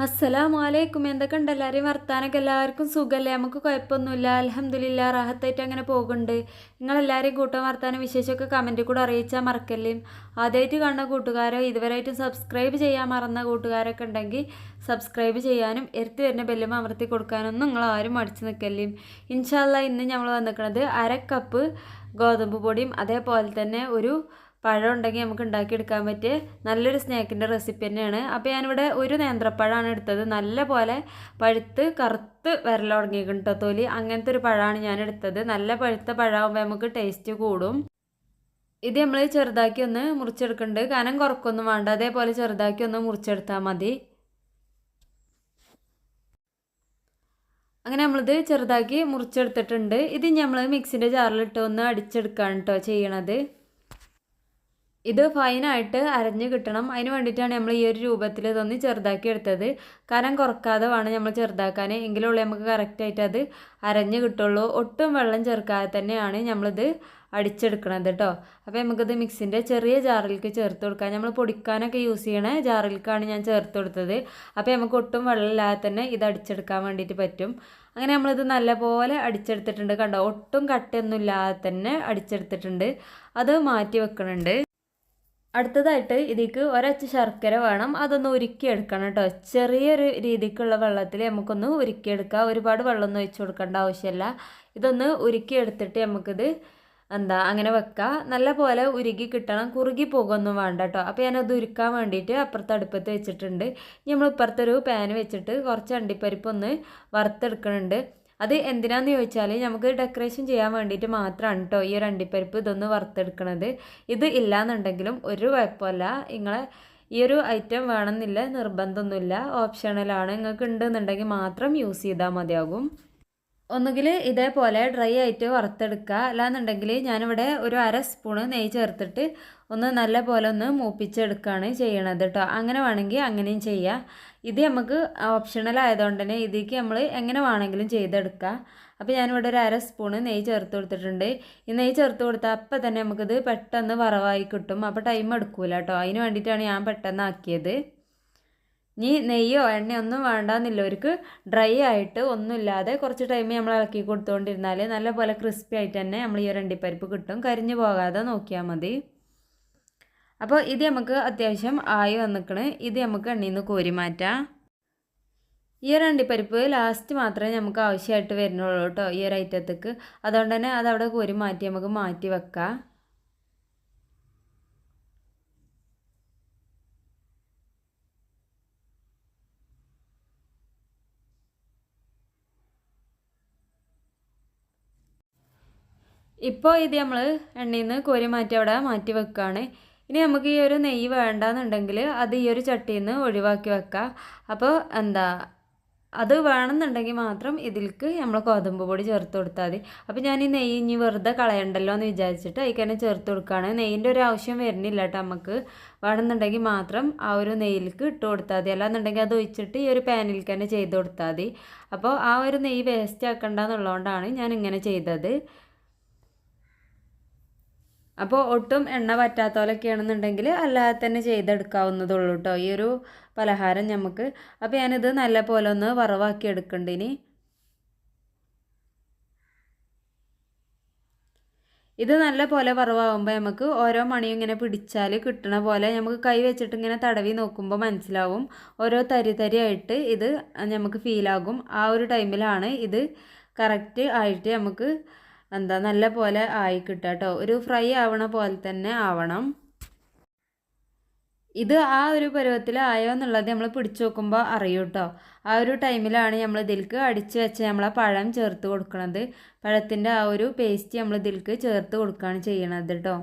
അസ്സലാമു അലൈക്കും എന്തൊക്കെ ഉണ്ട് എല്ലാവരെയും വർത്താനൊക്കെ എല്ലാവർക്കും സുഖമല്ലേ നമുക്ക് കുഴപ്പമൊന്നുമില്ല. അലഹമ്മദില്ല റാഹത്തായിട്ട് അങ്ങനെ പോകുന്നുണ്ട്. നിങ്ങളെല്ലാവരെയും കൂട്ടം വർത്താനം വിശേഷമൊക്കെ കമന്റിൽ കൂടെ അറിയിച്ചാൽ മറക്കല്ലേ? ആദ്യമായിട്ട് കാണുന്ന കൂട്ടുകാരോ ഇതുവരെയായിട്ടും സബ്സ്ക്രൈബ് ചെയ്യാൻ മറന്ന കൂട്ടുകാരൊക്കെ ഉണ്ടെങ്കിൽ സബ്സ്ക്രൈബ് ചെയ്യാനും എരുത്തി വരുന്ന ബെല്ലും അമർത്തി കൊടുക്കാനൊന്നും നിങ്ങൾ ആരും മടിച്ച് നിൽക്കല്ലേ? ഇൻഷാല്ല ഇന്ന് നമ്മൾ വന്നിരിക്കുന്നത് അര കപ്പ് ഗോതമ്പ് പൊടിയും അതേപോലെ തന്നെ ഒരു പഴം ഉണ്ടെങ്കിൽ നമുക്ക് ഉണ്ടാക്കിയെടുക്കാൻ പറ്റിയ നല്ലൊരു സ്നാക്കിന്റെ റെസിപ്പി തന്നെയാണ്. അപ്പോൾ ഞാനിവിടെ ഒരു നേന്ത്രപ്പഴമാണ് എടുത്തത്. നല്ല പോലെ പഴുത്ത് കറുത്ത് വരലുടങ്ങിയിട്ടുണ്ട് കേട്ടോ തൊലി. അങ്ങനത്തെ ഒരു പഴമാണ് ഞാൻ എടുത്തത്. നല്ല പഴുത്ത പഴമാകുമ്പോൾ നമുക്ക് ടേസ്റ്റ് കൂടും. ഇത് നമ്മൾ ചെറുതാക്കി ഒന്ന് മുറിച്ചെടുക്കുന്നുണ്ട് കനം കുറക്കൊന്നും വേണ്ട. അതേപോലെ ചെറുതാക്കി ഒന്ന് മുറിച്ചെടുത്താൽ മതി. അങ്ങനെ നമ്മളിത് ചെറുതാക്കി മുറിച്ചെടുത്തിട്ടുണ്ട്. ഇത് നമ്മൾ മിക്സിന്റെ ജാറിലിട്ട് ഒന്ന് അടിച്ചെടുക്കുകയാണ് കേട്ടോ ചെയ്യണത്. ഇത് ഫൈനായിട്ട് അരഞ്ഞ് കിട്ടണം. അതിന് വേണ്ടിയിട്ടാണ് നമ്മൾ ഈ ഒരു രൂപത്തിൽ ഇതൊന്ന് ചെറുതാക്കി എടുത്തത്. കനം കുറക്കാതെ വേണം നമ്മൾ ചെറുതാക്കാൻ എങ്കിലുള്ളൂ നമുക്ക് കറക്റ്റായിട്ട് അത് അരഞ്ഞ് കിട്ടുള്ളൂ. ഒട്ടും വെള്ളം ചേർക്കാതെ തന്നെയാണ് നമ്മളിത് അടിച്ചെടുക്കണത് കേട്ടോ അപ്പോൾ നമുക്കിത് മിക്സിന്റെ ചെറിയ ജാറിലേക്ക് ചേർത്ത് കൊടുക്കാം. നമ്മൾ പൊടിക്കാനൊക്കെ യൂസ് ചെയ്യണ ജാറിലേക്കാണ് ഞാൻ ചേർത്ത് കൊടുത്തത്. അപ്പോൾ നമുക്ക് ഒട്ടും വെള്ളമില്ലാതെ തന്നെ ഇത് അടിച്ചെടുക്കാൻ വേണ്ടിയിട്ട് പറ്റും. അങ്ങനെ നമ്മളിത് നല്ലപോലെ അടിച്ചെടുത്തിട്ടുണ്ട് കണ്ടോ? ഒട്ടും കട്ടയൊന്നും ഇല്ലാതെ തന്നെ അടിച്ചെടുത്തിട്ടുണ്ട്. അത് മാറ്റി വെക്കണുണ്ട്. അടുത്തതായിട്ട് ഇതിക്ക് ഒരച്ച് ശർക്കര വേണം. അതൊന്ന് ഉരുക്കിയെടുക്കണം കേട്ടോ. ചെറിയൊരു രീതിക്കുള്ള വെള്ളത്തിൽ നമുക്കൊന്ന് ഉരുക്കിയെടുക്കാം. ഒരുപാട് വെള്ളമൊന്നും ഒഴിച്ചു കൊടുക്കേണ്ട ആവശ്യമില്ല. ഇതൊന്ന് ഉരുക്കിയെടുത്തിട്ട് നമുക്കിത് എന്താ അങ്ങനെ വെക്കാം. നല്ല പോലെ ഉരുകി കിട്ടണം. കുറുകി പോകുമൊന്നും വേണ്ട കേട്ടോ. അപ്പോൾ ഞാനത് ഉരുക്കാൻ വേണ്ടിയിട്ട് അപ്പുറത്ത് അടുപ്പത്ത് വെച്ചിട്ടുണ്ട്. നമ്മൾ ഇപ്പുറത്തൊരു പാൻ വെച്ചിട്ട് കുറച്ച് അണ്ടിപ്പരിപ്പൊന്ന് വറുത്തെടുക്കുന്നുണ്ട് അത് എന്തിനാന്ന് ചോദിച്ചാൽ നമുക്ക് ഡെക്കറേഷൻ ചെയ്യാൻ വേണ്ടിയിട്ട് മാത്രമാണ് കേട്ടോ ഈ ഒരു അണ്ടിപ്പരിപ്പ് ഇതൊന്ന് വറുത്തെടുക്കണത്. ഇത് ഇല്ലാന്നുണ്ടെങ്കിലും ഒരു കുഴപ്പമില്ല. നിങ്ങളെ ഈ ഒരു ഐറ്റം വേണമെന്നില്ല നിർബന്ധമൊന്നുമില്ല. ഓപ്ഷണലാണ് നിങ്ങൾക്ക് ഉണ്ടെന്നുണ്ടെങ്കിൽ മാത്രം യൂസ് ചെയ്താൽ മതിയാകും. ഒന്നുകിൽ ഇതേപോലെ ഡ്രൈ ആയിട്ട് വറുത്തെടുക്കുക. അല്ലാന്നുണ്ടെങ്കിൽ ഞാനിവിടെ ഒരു അര സ്പൂണ് നെയ്യ് ചേർത്തിട്ട് ഒന്ന് നല്ല പോലെ ഒന്ന് മൂപ്പിച്ചെടുക്കുകയാണ് ചെയ്യണത് കേട്ടോ അങ്ങനെ വേണമെങ്കിൽ അങ്ങനെയും ചെയ്യാം. ഇത് നമുക്ക് ഓപ്ഷണൽ ആയതുകൊണ്ട് തന്നെ ഇതിലേക്ക് നമ്മൾ എങ്ങനെ വേണമെങ്കിലും ചെയ്തെടുക്കാം. അപ്പോൾ ഞാനിവിടെ ഒരു അര സ്പൂണ് നെയ്യ് ചേർത്ത് കൊടുത്തിട്ടുണ്ട്. ഈ നെയ്യ് ചേർത്ത് കൊടുത്താൽ അപ്പം തന്നെ നമുക്കിത് പെട്ടെന്ന് വറവായി കിട്ടും. അപ്പോൾ ടൈം എടുക്കില്ല കേട്ടോ അതിന് വേണ്ടിയിട്ടാണ് ഞാൻ പെട്ടെന്ന് ആക്കിയത്. ഇനി നെയ്യോ എണ്ണയോ ഒന്നും വേണ്ടാന്നില്ലവർക്ക് ഡ്രൈ ആയിട്ട് ഒന്നുമില്ലാതെ കുറച്ച് ടൈം നമ്മൾ ഇളക്കി കൊടുത്തുകൊണ്ടിരുന്നാൽ നല്ലപോലെ ക്രിസ്പി ആയിട്ട് തന്നെ നമ്മൾ ഈ ഒരു അണ്ടിപ്പരിപ്പ് കിട്ടും. കരിഞ്ഞു പോകാതെ നോക്കിയാൽ മതി. അപ്പോൾ ഇത് നമുക്ക് അത്യാവശ്യം ആയി വന്നിക്കണ്. ഇത് നമുക്ക് എണ്ണയിൽ നിന്ന് കോരി മാറ്റാം. ഈ ഒരു അണ്ടിപ്പരിപ്പ് ലാസ്റ്റ് മാത്രമേ നമുക്ക് ആവശ്യമായിട്ട് വരുന്നുള്ളൂ കേട്ടോ ഈ ഒരു ഐറ്റത്തേക്ക് അതുകൊണ്ട് തന്നെ അതവിടെ കോരി മാറ്റി നമുക്ക് മാറ്റി വെക്കാം. ഇപ്പോൾ ഇത് നമ്മൾ എണ്ണയിൽ നിന്ന് കോരി മാറ്റി അവിടെ മാറ്റി വെക്കുകയാണ് ഇനി നമുക്ക് ഈ ഒരു നെയ്യ് വേണ്ടാന്നുണ്ടെങ്കിൽ അത് ഈ ഒരു ചട്ടിയിൽ നിന്ന് ഒഴിവാക്കി വെക്കാം. അപ്പോൾ എന്താ അത് വേണമെന്നുണ്ടെങ്കിൽ മാത്രം ഇതിൽക്ക് നമ്മൾ ഗോതമ്പ് പൊടി ചേർത്ത് കൊടുത്താൽ മതി. അപ്പോൾ ഞാൻ ഈ നെയ്യ് ഇനി വെറുതെ കളയണ്ടല്ലോ എന്ന് വിചാരിച്ചിട്ട് അതിൽ തന്നെ ചേർത്ത് കൊടുക്കുകയാണ്. നെയ്യിന്റെ ഒരു ആവശ്യം വരുന്നില്ല കേട്ടോ നമുക്ക്. വേണമെന്നുണ്ടെങ്കിൽ മാത്രം ആ ഒരു നെയ്യിലേക്ക് ഇട്ട് കൊടുത്താൽ മതി. അല്ലാന്നുണ്ടെങ്കിൽ അത് ഒഴിച്ചിട്ട് ഈ ഒരു പാനിലേക്ക് തന്നെ ചെയ്ത് കൊടുത്താൽ മതി. അപ്പോൾ ആ ഒരു നെയ്യ് വേസ്റ്റ് ആക്കണ്ട എന്നുള്ളതുകൊണ്ടാണ് ഞാൻ ഇങ്ങനെ ചെയ്തത്. അപ്പോൾ ഒട്ടും എണ്ണ പറ്റാത്തവരൊക്കെയാണെന്നുണ്ടെങ്കിൽ അല്ലാതെ തന്നെ ചെയ്തെടുക്കാവുന്നതുള്ളൂ കേട്ടോ ഈ ഒരു പലഹാരം നമുക്ക് അപ്പോൾ ഞാനിത് നല്ല പോലെ ഒന്ന് വറവാക്കി എടുക്കണ്ടിനി. ഇത് നല്ല പോലെ വറവാകുമ്പോൾ നമുക്ക് ഓരോ മണിയും ഇങ്ങനെ പിടിച്ചാൽ കിട്ടണ പോലെ നമുക്ക് കൈ വെച്ചിട്ട് ഇങ്ങനെ തടവി നോക്കുമ്പോൾ മനസ്സിലാവും. ഓരോ തരി തരി ആയിട്ട് ഇത് നമുക്ക് ഫീലാകും ആ ഒരു ടൈമിലാണ് ഇത് കറക്റ്റ് ആയിട്ട് നമുക്ക് എന്താ നല്ല പോലെ ആയി കിട്ടുക കേട്ടോ ഒരു ഫ്രൈ ആവണ പോലെ തന്നെ ആവണം. ഇത് ആ ഒരു പരുവത്തിൽ ആയോ എന്നുള്ളത് നമ്മൾ പിടിച്ചു നോക്കുമ്പോൾ അറിയൂ കേട്ടോ ആ ഒരു ടൈമിലാണ് നമ്മൾ ഇതിലേക്ക് അടിച്ച് വെച്ച നമ്മളെ പഴം ചേർത്ത് കൊടുക്കുന്നത് പഴത്തിന്റെ ആ ഒരു പേസ്റ്റ് നമ്മൾ ഇതിലേക്ക് ചേർത്ത് കൊടുക്കുകയാണ് ചെയ്യണത് കേട്ടോ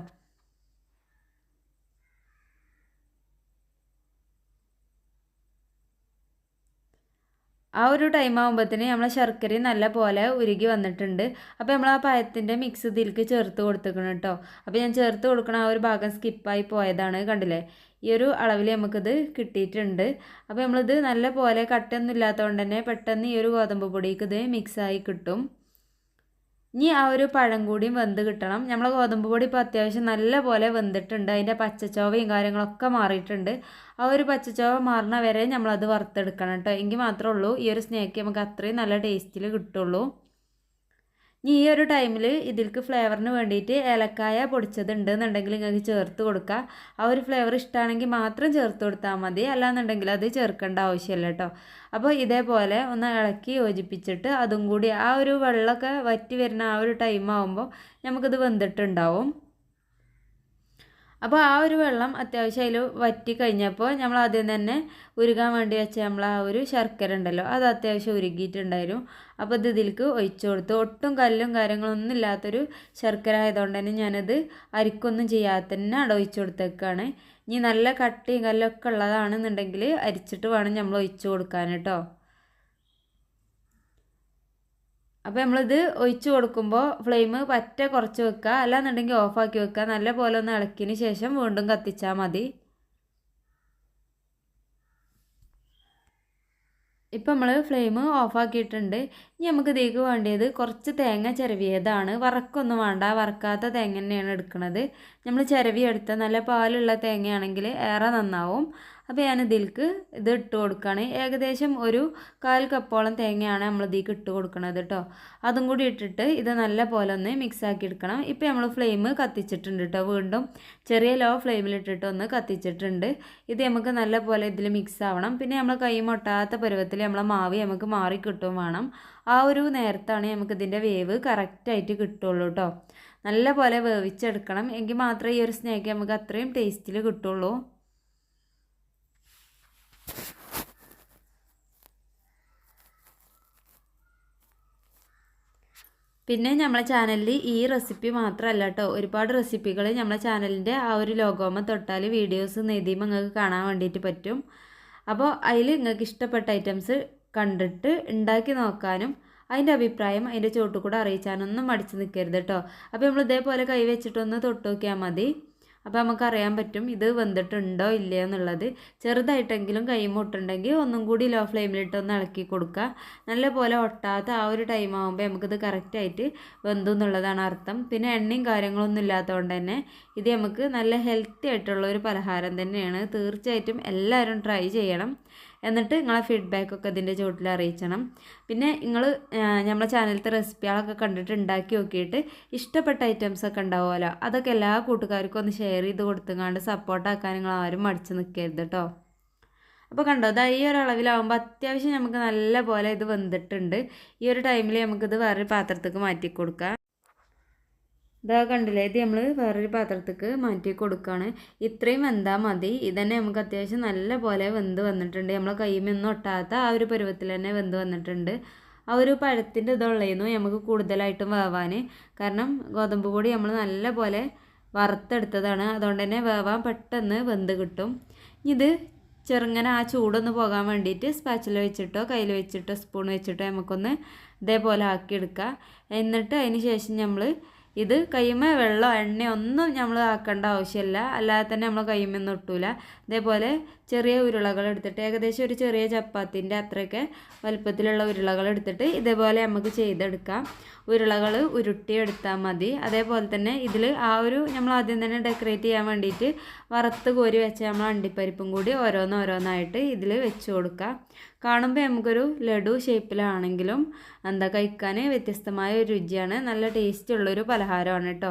ആ ഒരു ടൈം ആകുമ്പോഴത്തേന് നമ്മളെ ശർക്കര നല്ല പോലെ ഉരുകി വന്നിട്ടുണ്ട്. അപ്പോൾ നമ്മൾ ആ പഴത്തിന്റെ മിക്സ് ഇതിലേക്ക് ചേർത്ത് കൊടുത്തേക്കണം കേട്ടോ. അപ്പോൾ ഞാൻ ചേർത്ത് കൊടുക്കണ ആ ഒരു ഭാഗം സ്കിപ്പായി പോയതാണ് കണ്ടില്ലേ? ഈ ഒരു അളവിൽ നമുക്കിത് കിട്ടിയിട്ടുണ്ട്. അപ്പോൾ നമ്മളിത് നല്ല പോലെ കട്ടൊന്നും ഇല്ലാത്തതുകൊണ്ട് തന്നെ പെട്ടെന്ന് ഈ ഒരു ഗോതമ്പ് പൊടിക്ക് ഇത് മിക്സായി കിട്ടും. ഇനി ആ ഒരു പഴം കൂടിയും വെന്ത് കിട്ടണം. നമ്മൾ ഗോതമ്പ് പൊടി ഇപ്പോൾ അത്യാവശ്യം നല്ല പോലെ വെന്തിട്ടുണ്ട്. അതിന്റെ പച്ചച്ചോവയും കാര്യങ്ങളൊക്കെ മാറിയിട്ടുണ്ട്. ആ ഒരു പച്ചച്ചോവ മാറണ വരെ നമ്മളത് വറുത്തെടുക്കണം കേട്ടോ. എങ്കിൽ മാത്രമേ ഉള്ളൂ ഈ ഒരു സ്നേക്ക് നമുക്ക് അത്രയും നല്ല ടേസ്റ്റിൽ കിട്ടുള്ളൂ. ഇനി ഈ ഒരു ടൈമിൽ ഇതിൽക്ക് ഫ്ലേവറിന് വേണ്ടിയിട്ട് ഏലക്കായ പൊടിച്ചതുണ്ട് എന്നുണ്ടെങ്കിൽ നിങ്ങൾക്ക് ചേർത്ത് കൊടുക്കുക ആ ഒരു ഫ്ലേവർ ഇഷ്ടമാണെങ്കിൽ മാത്രം ചേർത്ത് കൊടുത്താൽ മതി. അല്ലാന്നുണ്ടെങ്കിൽ അത് ചേർക്കേണ്ട ആവശ്യമില്ല കേട്ടോ അപ്പോൾ ഇതേപോലെ ഒന്ന് ഇളക്കി യോജിപ്പിച്ചിട്ട് അതും കൂടി ആ ഒരു വെള്ളമൊക്കെ വറ്റി വരുന്ന ആ ഒരു ടൈം ആകുമ്പോൾ നമുക്കിത് വെന്തിട്ടുണ്ടാവും. അപ്പോൾ ആ ഒരു വെള്ളം അത്യാവശ്യം അതിൽ വറ്റി കഴിഞ്ഞപ്പോൾ നമ്മൾ ആദ്യം തന്നെ ഉരുകാൻ വേണ്ടി വെച്ച നമ്മൾ ആ ഒരു ശർക്കര ഉണ്ടല്ലോ അത് അത്യാവശ്യം ഉരുകിയിട്ടുണ്ടായിരുന്നു. അപ്പോൾ ഇത് ഇതിലേക്ക് ഒഴിച്ചു കൊടുത്തു. ഒട്ടും കല്ലും കാര്യങ്ങളൊന്നും ഇല്ലാത്തൊരു ശർക്കര ആയതുകൊണ്ട് തന്നെ ഞാനത് അരിക്കൊന്നും ചെയ്യാതെ തന്നെ അവിടെ ഒഴിച്ചു കൊടുത്തേക്കാണ്. ഇനി നല്ല കട്ടിയും കല്ലൊക്കെ ഉള്ളതാണെന്നുണ്ടെങ്കിൽ അരിച്ചിട്ട് വേണം നമ്മൾ ഒഴിച്ചു കൊടുക്കാൻ കേട്ടോ. അപ്പോൾ നമ്മളിത് ഒഴിച്ച് കൊടുക്കുമ്പോൾ ഫ്ലെയിം പറ്റ കുറച്ച് വെക്കുക അല്ലാന്നുണ്ടെങ്കിൽ ഓഫാക്കി വെക്കുക നല്ല പോലെ ഒന്ന് ഇളക്കിയതിന് ശേഷം വീണ്ടും കത്തിച്ചാൽ മതി. ഇപ്പം നമ്മൾ ഫ്ലെയിം ഓഫാക്കിയിട്ടുണ്ട് ഇനി നമുക്ക് ഇതിലേക്ക് വേണ്ടിയത് കുറച്ച് തേങ്ങ ചിരവിയതാണ്. വറക്കൊന്നും വേണ്ട. വറക്കാത്ത തേങ്ങ തന്നെയാണ് എടുക്കുന്നത് നമ്മൾ ചിരവി എടുത്ത നല്ല പാലുള്ള തേങ്ങയാണെങ്കിൽ ഏറെ നന്നാവും. അപ്പോൾ ഞാൻ ഇതിലേക്ക് ഇത് ഇട്ട് കൊടുക്കുകയാണ് ഏകദേശം ഒരു കാൽ കപ്പോളം തേങ്ങയാണ് നമ്മൾ ഇതിലേക്ക് ഇട്ട് കൊടുക്കുന്നത് കേട്ടോ അതും കൂടി ഇട്ടിട്ട് ഇത് നല്ല പോലെ ഒന്ന് മിക്സ് ആക്കി എടുക്കണം. ഇപ്പോൾ നമ്മൾ ഫ്ലെയിം കത്തിച്ചിട്ടുണ്ട് കേട്ടോ വീണ്ടും ചെറിയ ലോ ഫ്ലെയിമിലിട്ടിട്ട് ഒന്ന് കത്തിച്ചിട്ടുണ്ട്. ഇത് നമുക്ക് നല്ല പോലെ ഇതിൽ മിക്സ് ആവണം. പിന്നെ നമ്മൾ കൈ മുട്ടാത്ത പരുവത്തിൽ നമ്മളെ മാവി നമുക്ക് മാറി കിട്ടും വേണം. ആ ഒരു നേരത്താണ് നമുക്ക് ഇതിന്റെ വേവ് കറക്റ്റായിട്ട് കിട്ടുള്ളൂ കേട്ടോ നല്ല പോലെ വേവിച്ചെടുക്കണം. എങ്കിൽ മാത്രമേ ഈ ഒരു സ്നേക്ക് നമുക്ക് അത്രയും ടേസ്റ്റിൽ കിട്ടുള്ളൂ. പിന്നെ നമ്മളെ ചാനലിൽ ഈ റെസിപ്പി മാത്രമല്ല കേട്ടോ ഒരുപാട് റെസിപ്പികൾ നമ്മളെ ചാനലിന്റെ ആ ഒരു ലോഗോമ തൊട്ടാൽ വീഡിയോസ് നെയ്തിയുമ്പോൾ നിങ്ങൾക്ക് കാണാൻ വേണ്ടിയിട്ട് പറ്റും. അപ്പോൾ അതിൽ നിങ്ങൾക്ക് ഇഷ്ടപ്പെട്ട ഐറ്റംസ് കണ്ടിട്ട് ഉണ്ടാക്കി നോക്കാനും അതിന്റെ അഭിപ്രായം അതിന്റെ ചോട്ടിൽ കൂടെ അറിയിച്ചാനൊന്നും മടിച്ച് നിൽക്കരുത് കേട്ടോ അപ്പോൾ നമ്മൾ ഇതേപോലെ കൈ വെച്ചിട്ടൊന്ന് തൊട്ട് നോക്കിയാൽ മതി. അപ്പോൾ നമുക്കറിയാൻ പറ്റും ഇത് വെന്തിട്ടുണ്ടോ ഇല്ലയോ എന്നുള്ളത്. ചെറുതായിട്ടെങ്കിലും കൈമുട്ടുണ്ടെങ്കിൽ ഒന്നും കൂടി ലോ ഫ്ലെയിമിലിട്ട് ഒന്ന് ഇളക്കി കൊടുക്കുക. നല്ല പോലെ ഒട്ടാത്ത ആ ഒരു ടൈം ആകുമ്പോൾ നമുക്കിത് കറക്റ്റായിട്ട് വെന്തു എന്നുള്ളതാണ് അർത്ഥം. പിന്നെ എണ്ണയും കാര്യങ്ങളൊന്നും ഇല്ലാത്തതുകൊണ്ട് തന്നെ ഇത് നമുക്ക് നല്ല ഹെൽത്തി ആയിട്ടുള്ള ഒരു പലഹാരം തന്നെയാണ്. തീർച്ചയായിട്ടും എല്ലാവരും ട്രൈ ചെയ്യണം. എന്നിട്ട് നിങ്ങളെ ഫീഡ്ബാക്കൊക്കെ ഇതിന്റെ ചുവട്ടിൽ അറിയിക്കണം പിന്നെ നിങ്ങൾ നമ്മളെ ചാനലത്തെ റെസിപ്പികളൊക്കെ കണ്ടിട്ട് ഉണ്ടാക്കി നോക്കിയിട്ട് ഇഷ്ടപ്പെട്ട ഐറ്റംസ് ഒക്കെ ഉണ്ടാവുമല്ലോ അതൊക്കെ എല്ലാ കൂട്ടുകാർക്കും ഒന്ന് ഷെയർ ചെയ്ത് കൊടുത്തുങ്ങാണ്ട് സപ്പോർട്ടാക്കാൻ നിങ്ങൾ ആരും മടിച്ച് നിൽക്കരുത് കേട്ടോ അപ്പോൾ കണ്ടോ അതാ ഈ ഒരു അളവിലാവുമ്പോൾ അത്യാവശ്യം നമുക്ക് നല്ല പോലെ ഇത് വെന്തിട്ടുണ്ട്. ഈ ഒരു ടൈമിൽ നമുക്കിത് വേറൊരു പാത്രത്തേക്ക് മാറ്റി കൊടുക്കാം. ഇതാ കണ്ടില്ലേ? ഇത് നമ്മൾ വേറൊരു പാത്രത്തേക്ക് മാറ്റി കൊടുക്കുകയാണ് ഇത്രയും വെന്താൽ മതി. ഇതന്നെ നമുക്ക് അത്യാവശ്യം നല്ല പോലെ വെന്ത് വന്നിട്ടുണ്ട്. നമ്മൾ കൈമൊന്നും ഒട്ടാത്ത ആ ഒരു പരുവത്തിൽ തന്നെ വെന്ത് വന്നിട്ടുണ്ട്. ആ ഒരു പഴത്തിന്റെ ഇതുള്ളായിരുന്നു നമുക്ക് കൂടുതലായിട്ടും വേവാൻ. കാരണം ഗോതമ്പ് പൊടി നമ്മൾ നല്ല പോലെ വറുത്തെടുത്തതാണ്. അതുകൊണ്ട് തന്നെ വേവാൻ പെട്ടെന്ന് വെന്ത് കിട്ടും. ഇത് ചെറുങ്ങനെ ആ ചൂടൊന്ന് പോകാൻ വേണ്ടിയിട്ട് സ്പാച്ചിൽ വെച്ചിട്ടോ കയ്യിൽ വെച്ചിട്ടോ സ്പൂൺ വെച്ചിട്ടോ നമുക്കൊന്ന് ഇതേപോലെ ആക്കിയെടുക്കുക എന്നിട്ട് അതിന് ശേഷം നമ്മൾ ഇത് കയ്യുമ്മ വെള്ളമോ എണ്ണയോ ഒന്നും നമ്മൾ ആക്കേണ്ട ആവശ്യമില്ല അല്ലാതെ തന്നെ നമ്മൾ കൈമയൊന്നും ഒട്ടൂല. ഇതേപോലെ ചെറിയ ഉരുളകൾ എടുത്തിട്ട് ഏകദേശം ഒരു ചെറിയ ചപ്പാത്തിന്റെ അത്രയൊക്കെ വലുപ്പത്തിലുള്ള ഉരുളകൾ എടുത്തിട്ട് ഇതേപോലെ നമുക്ക് ചെയ്തെടുക്കാം. ഉരുളകൾ ഉരുട്ടിയെടുത്താൽ മതി. അതേപോലെ തന്നെ ഇതിൽ ആ ഒരു നമ്മൾ ആദ്യം തന്നെ ഡെക്കറേറ്റ് ചെയ്യാൻ വേണ്ടിയിട്ട് വറുത്ത് കോരി വെച്ച നമ്മൾ അണ്ടിപ്പരിപ്പും കൂടി ഓരോന്നോരോന്നായിട്ട് ഇതിൽ വെച്ച് കൊടുക്കാം. കാണുമ്പോൾ നമുക്കൊരു ലഡു ഷേപ്പിലാണെങ്കിലും എന്താ കഴിക്കാൻ വ്യത്യസ്തമായ ഒരു രുചിയാണ്. നല്ല ടേസ്റ്റ് ഉള്ളൊരു പലഹാരമാണ് കേട്ടോ.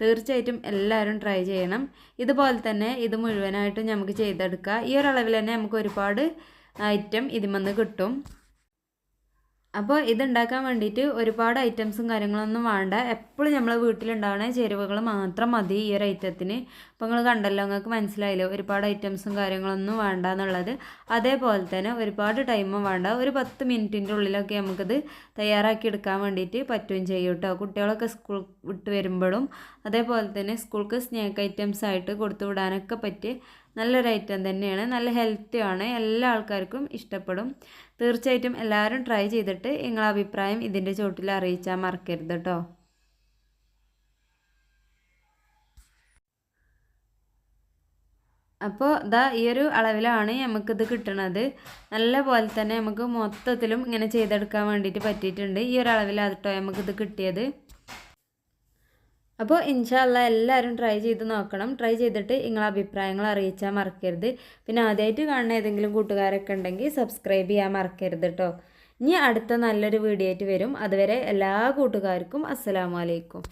തീർച്ചയായിട്ടും എല്ലാവരും ട്രൈ ചെയ്യണം. ഇതുപോലെ തന്നെ ഇത് മുഴുവനായിട്ടും നമുക്ക് ചെയ്തെടുക്കാം. ഈ ഒരളവിൽ തന്നെ നമുക്ക് ഒരുപാട് ഐറ്റം ഇതിമെന്ന് കിട്ടും. അപ്പോൾ ഇതുണ്ടാക്കാൻ വേണ്ടിയിട്ട് ഒരുപാട് ഐറ്റംസും കാര്യങ്ങളൊന്നും വേണ്ട. എപ്പോഴും നമ്മൾ വീട്ടിലുണ്ടാവുന്ന ചേരുവകൾ മാത്രം മതി ഈ ഒരു ഐറ്റത്തിന് അപ്പോൾ നിങ്ങൾ കണ്ടല്ലോ നിങ്ങൾക്ക് മനസ്സിലായില്ലേ ഒരുപാട് ഐറ്റംസും കാര്യങ്ങളൊന്നും വേണ്ട എന്നുള്ളത്. അതേപോലെ തന്നെ ഒരുപാട് ടൈമും വേണ്ട. ഒരു പത്ത് മിനിറ്റിന്റെ ഉള്ളിലൊക്കെ നമുക്കിത് തയ്യാറാക്കി എടുക്കാൻ വേണ്ടിയിട്ട് പറ്റുകയും ചെയ്യും കേട്ടോ. കുട്ടികളൊക്കെ സ്കൂൾ വിട്ട് വരുമ്പോഴും. അതേപോലെ തന്നെ സ്കൂൾക്ക് സ്നാക്ക് ഐറ്റംസ് ആയിട്ട് കൊടുത്തു വിടാനൊക്കെ പറ്റിയ നല്ലൊരു ഐറ്റം തന്നെയാണ്. നല്ല ഹെൽത്തിയാണ് എല്ലാ ആൾക്കാർക്കും ഇഷ്ടപ്പെടും. തീർച്ചയായിട്ടും എല്ലാവരും ട്രൈ ചെയ്തിട്ട് നിങ്ങളെ അഭിപ്രായം ഇതിന്റെ ചോട്ടിൽ അറിയിച്ചാൽ മറക്കരുത് കേട്ടോ അപ്പോൾ ഇതാ ഈ ഒരു അളവിലാണ് നമുക്കിത് കിട്ടുന്നത് നല്ല പോലെ തന്നെ നമുക്ക് മൊത്തത്തിലും ഇങ്ങനെ ചെയ്തെടുക്കാൻ വേണ്ടിയിട്ട് പറ്റിയിട്ടുണ്ട്. ഈ ഒരു അളവിലാണ് കേട്ടോ നമുക്കിത് കിട്ടിയത്. അപ്പോൾ ഇൻഷാല്ല എല്ലാവരും ട്രൈ ചെയ്ത് നോക്കണം. ട്രൈ ചെയ്തിട്ട് നിങ്ങളെ അഭിപ്രായങ്ങൾ അറിയിച്ചാൽ മറക്കരുത്. പിന്നെ ആദ്യമായിട്ട് കാണുന്ന ഏതെങ്കിലും കൂട്ടുകാരൊക്കെ ഉണ്ടെങ്കിൽ സബ്സ്ക്രൈബ് ചെയ്യാൻ മറക്കരുത് കേട്ടോ ഇനി അടുത്ത നല്ലൊരു വീഡിയോ ആയിട്ട് വരും. അതുവരെ എല്ലാ കൂട്ടുകാർക്കും അസ്സലാമു അലൈക്കും.